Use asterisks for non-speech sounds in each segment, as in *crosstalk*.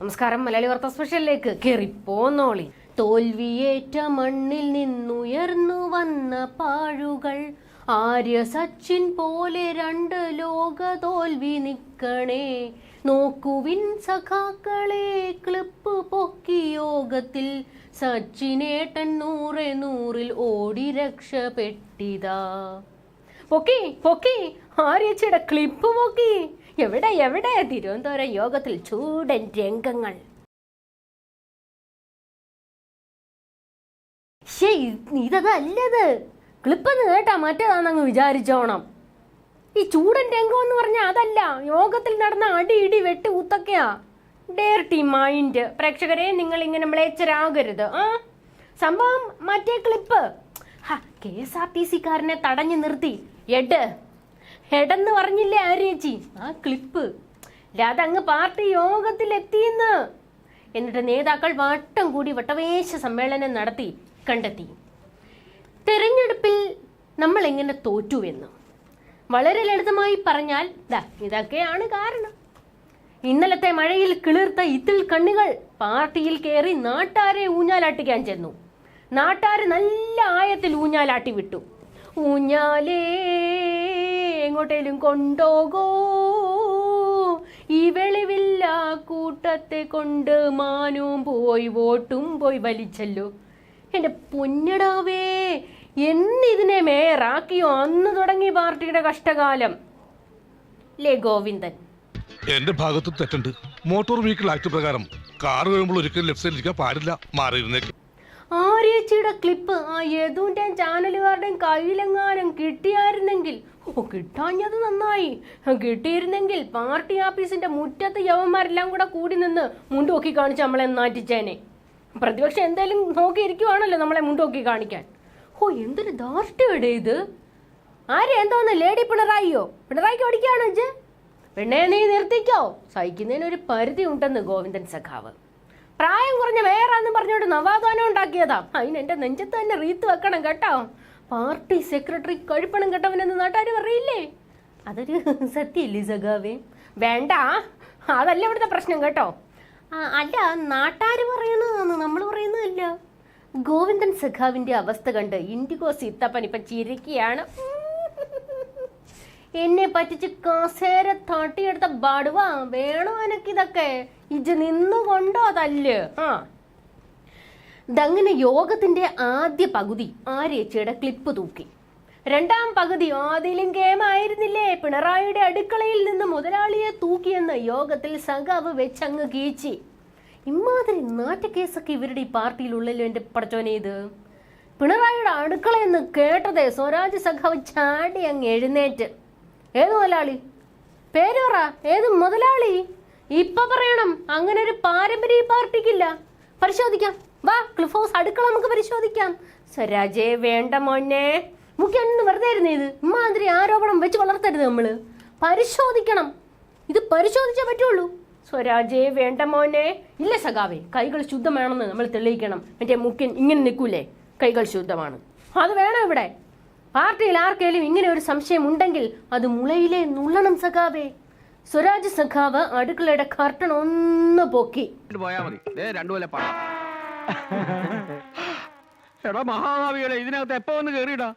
നമസ്കാരം മലയാളി വാർത്ത സ്പെഷ്യലിലേക്ക് കേറിപ്പോന്നോളി. തോൽവിയേറ്റ മണ്ണിൽ നിന്നുയർന്നു വന്ന പാഴുകൾ ആര്യ സച്ചിൻ പോലെ രണ്ട് ലോക തോൽവി നിക്കണേ. നോക്കുവിൻ സഖാക്കളെ ക്ലിപ്പ് പൊക്കി യോഗത്തിൽ. സച്ചിനേട്ടൻ നൂറെ നൂറിൽ ഓടി രക്ഷപ്പെട്ടിതാ. പൊക്കി പൊക്കി ആര്യച്ചയുടെ ക്ലിപ്പ് പൊക്കി. എവിടെ എവിടെ? തിരുവനന്തപുരം യോഗത്തിൽ ചൂടൻ രംഗങ്ങൾ. ശേ ഇതല്ലത് ക്ലിപ്പെന്ന് കേട്ടാ മറ്റേതാണെന്ന് വിചാരിച്ചോണം. ഈ ചൂടൻ രംഗം എന്ന് പറഞ്ഞാൽ അതല്ല യോഗത്തിൽ നടന്ന അടി ഇടി വെട്ടി കുത്തൊക്കെയാ ഡേർട്ടി മൈൻഡ്. പ്രേക്ഷകരെ നിങ്ങൾ ഇങ്ങനെ മ്ലേച്ചരാകരുത് ആ? സംഭവം മറ്റേ clip. K S R T സിക്കാരനെ തടഞ്ഞു നിർത്തി. എഡ് ഹെഡെന്ന് പറഞ്ഞില്ലേ ആര്യേച്ചി ആ ക്ലിപ്പ്. അല്ലാതെ അങ്ങ് പാർട്ടി യോഗത്തിൽ എത്തിയെന്ന് എന്നിട്ട് നേതാക്കൾ വട്ടം കൂടി വട്ടവേശ സമ്മേളനം നടത്തി കണ്ടെത്തി. തെരഞ്ഞെടുപ്പിൽ നമ്മൾ എങ്ങനെ തോറ്റുവെന്ന്. വളരെ ലളിതമായി പറഞ്ഞാൽ ദാ ഇതൊക്കെയാണ് കാരണം. ഇന്നലത്തെ മഴയിൽ കിളിർത്ത ഇതിൽ കണ്ണുകൾ പാർട്ടിയിൽ കയറി നാട്ടാരെ ഊഞ്ഞാലാട്ടിക്കാൻ ചെന്നു. നാട്ടാര് നല്ല ആയത്തിൽ ഊഞ്ഞാലാട്ടി വിട്ടു. ഊഞ്ഞാലേ എങ്ങോട്ടേലും കൊണ്ടോകോ ഈ വെളിവില്ല കൂട്ടത്തെ കൊണ്ട് മാനവും പോയി വോട്ടും പോയി വലിച്ചല്ലോ. എന്റെ പൊന്നിടാവേ എന്നിതിനെ മേയറാക്കിയോ അന്ന് തുടങ്ങി പാർട്ടിയുടെ കഷ്ടകാലം. ലേ ഗോവിന്ദൻ. എന്റെ ഭാഗത്ത് തെറ്റുണ്ട്. മോട്ടോർ വെഹിക്കിൾ ആക്ട് പ്രകാരം കാർ വരുമ്പോൾ ഒരിക്കലും ലെഫ്റ്റ് സൈഡിൽ ഇരിക്കാൻ പാടില്ല. മാറിയിരുന്നേക്ക്. ആര്യേച്ചിയുടെ ക്ലിപ്പ് ആ യദുവിന്റെയും ചാനലുകാരുടെയും കയ്യിലെങ്ങാനും കിട്ടിയായിരുന്നെങ്കിൽ ഓ കിട്ടാഞ്ഞത് നന്നായി. കിട്ടിയിരുന്നെങ്കിൽ പാർട്ടി ആഫീസിന്റെ മുറ്റത്ത് യവന്മാരെല്ലാം കൂടെ കൂടി നിന്ന് മുണ്ടോക്കി കാണിച്ച് നമ്മളെ നാറ്റിച്ചേനെ. പ്രതിപക്ഷം എന്തായാലും നോക്കിയിരിക്കുവാണല്ലോ നമ്മളെ മുണ്ടോക്കി കാണിക്കാൻ. ഓ എന്തൊരു ധാർഷ്ട്യയുടെ ഇത്. ആരെ എന്തോന്ന്? ലേഡി പിണറായിയോ? പിണറായിക്ക് ഓടിക്കുകയാണോ ഇജ് പെണ്ണേ നീ നിർത്തിക്കോ. സഹിക്കുന്നതിന് ഒരു പരിധി ഉണ്ടെന്ന് ഗോവിന്ദൻ സഖാവ്. പ്രായം കുറഞ്ഞ വേറാന്ന് പറഞ്ഞോണ്ട് നവാഗാനം ഉണ്ടാക്കിയതാ. അതിന് എന്റെ നെഞ്ചത്ത് തന്നെ റീത്ത് വെക്കണം കേട്ടോ. പാർട്ടി സെക്രട്ടറി കഴിപ്പണം കേട്ടവനെന്ന് നാട്ടുകാർ പറയില്ലേ? അതൊരു സത്യല്ലേ സഖാവേ? വേണ്ട. അതല്ല ഇവിടുത്തെ പ്രശ്നം കേട്ടോ. അല്ല നാട്ടാര് പറയണതാണ് നമ്മൾ പറയുന്നതല്ല. ഗോവിന്ദൻ സഖാവിന്റെ അവസ്ഥ കണ്ട് ഇൻഡിഗോ സീത്തപ്പൻ ഇപ്പൊ ചിരിക്കുകയാണ്. എന്നെ പറ്റിച്ച് കസേര തട്ടിയെടുത്ത ബാടുവാ വേണോ എനക്കിതൊക്കെ ഇജ് നിന്നുകൊണ്ടോ തല്ല്? ആ. ഇതങ്ങനെ യോഗത്തിന്റെ ആദ്യ പകുതി ആര്യച്ചയുടെ ക്ലിപ്പ് തൂക്കി. രണ്ടാം പകുതി ആദ്യം ഗെയിമായിരുന്നില്ലേ പിണറായിയുടെ അടുക്കളയിൽ നിന്ന് മുതലാളിയെ തൂക്കിയെന്ന് യോഗത്തിൽ സഖാവ് വെച്ചങ്ങ് കീച്ചി. ഇമാതിരി നാറ്റക്കേസൊക്കെ ഇവരുടെ ഈ പാർട്ടിയിലുള്ളല്ലോ എന്റെ പടച്ചോനെ ഇത്. പിണറായിയുടെ അടുക്കള എന്ന് കേട്ടതേ സ്വരാജ് സഖാവ് ചാടി അങ്ങ് എഴുന്നേറ്റ്. ഏത് മുതലാളി? പേരോറ? ഏത് മുതലാളി? ഇപ്പൊ പറയണം അങ്ങനെ ഒരു പാരമ്പര്യ പാർട്ടിക്കില്ല. പരിശോധിക്കാം. വാ ക്ലിഫ് ഹൗസ് അടുക്കള നമുക്ക് പരിശോധിക്കാം. സ്വരാജേ വേണ്ട മോനെ. മുഖ്യ വെറുതെ ഇരുന്ന് ഇത്. ഇമാതിരി ആരോപണം വെച്ച് വളർത്തരുത് നമ്മൾ. പരിശോധിക്കണം. ഇത് പരിശോധിച്ചേ പറ്റുള്ളൂ. സ്വരാജേ വേണ്ട മോനെ. ഇല്ല സഖാവേ കൈകൾ ശുദ്ധമാണെന്ന് നമ്മൾ തെളിയിക്കണം. മറ്റേ മുഖ്യൻ ഇങ്ങനെ നിൽക്കൂലേ? കൈകൾ ശുദ്ധമാണ്. അത് വേണം ഇവിടെ? പാർട്ടിയിൽ ആർക്കേലും ഇങ്ങനെ ഒരു സംശയം ഉണ്ടെങ്കിൽ അത് മുളയിലെ നുള്ളണം സഖാവേ. സ്വരാജ് സഖാവ് അടുക്കളയുടെ കർട്ടൺ ഒന്ന് പൊക്കി. പോയാ മതി. രണ്ടു പോലെ പണം എടാ മഹാഭാവികളെ ഇതിനകത്ത് എപ്പോ വന്ന് കേറിയിടാ?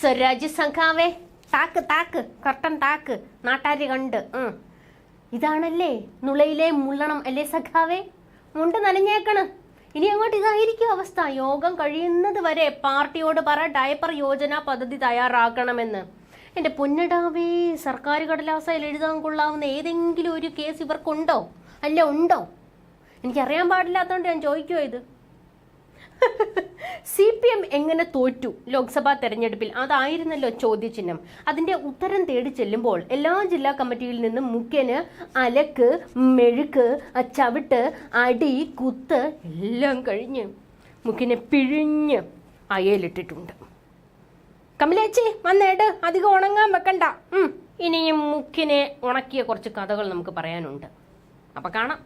സ്വരാജ് സഖാവേ താക്ക് താക്ക് കർട്ടൻ താക്ക് നാട്ടാരി കണ്ട് ഇതാണല്ലേ നുളയിലെ മുള്ളണം അല്ലേ സഖാവേ? മുണ്ട് നനഞ്ഞേക്കണ്. ഇനി അങ്ങോട്ട് ഇതായിരിക്കും അവസ്ഥ. യോഗം കഴിയുന്നത് വരെ പാർട്ടിയോട് പറ ഡയപ്പർ യോജന പദ്ധതി തയ്യാറാക്കണമെന്ന്. എന്റെ പൊന്നിടാവേ സർക്കാർ കടലാസയിൽ എഴുതാൻ കൊള്ളാവുന്ന ഏതെങ്കിലും ഒരു കേസ് ഇവർക്കുണ്ടോ? അല്ല ഉണ്ടോ? എനിക്കറിയാൻ പാടില്ലാത്തതുകൊണ്ട് ഞാൻ ചോദിക്കുമോ ഇത്. *laughs* സി പി എം എങ്ങനെ തോറ്റു ലോക്സഭാ തെരഞ്ഞെടുപ്പിൽ? അതായിരുന്നല്ലോ ചോദ്യചിഹ്നം. അതിന്റെ ഉത്തരം തേടി ചെല്ലുമ്പോൾ എല്ലാ ജില്ലാ കമ്മിറ്റിയിൽ നിന്നും മുഖ്യന് അലക്ക് മെഴുക്ക് ചവിട്ട് അടി കുത്ത് എല്ലാം കഴിഞ്ഞ് മുഖ്യനെ പിഴിഞ്ഞ് അയലിട്ടിട്ടുണ്ട്. കമലേച്ചി വന്നേട് അധികം ഉണങ്ങാൻ വെക്കണ്ട. ഇനിയും മുക്കിനെ ഉണക്കിയ കുറച്ച് കഥകൾ നമുക്ക് പറയാനുണ്ട്. അപ്പൊ കാണാം.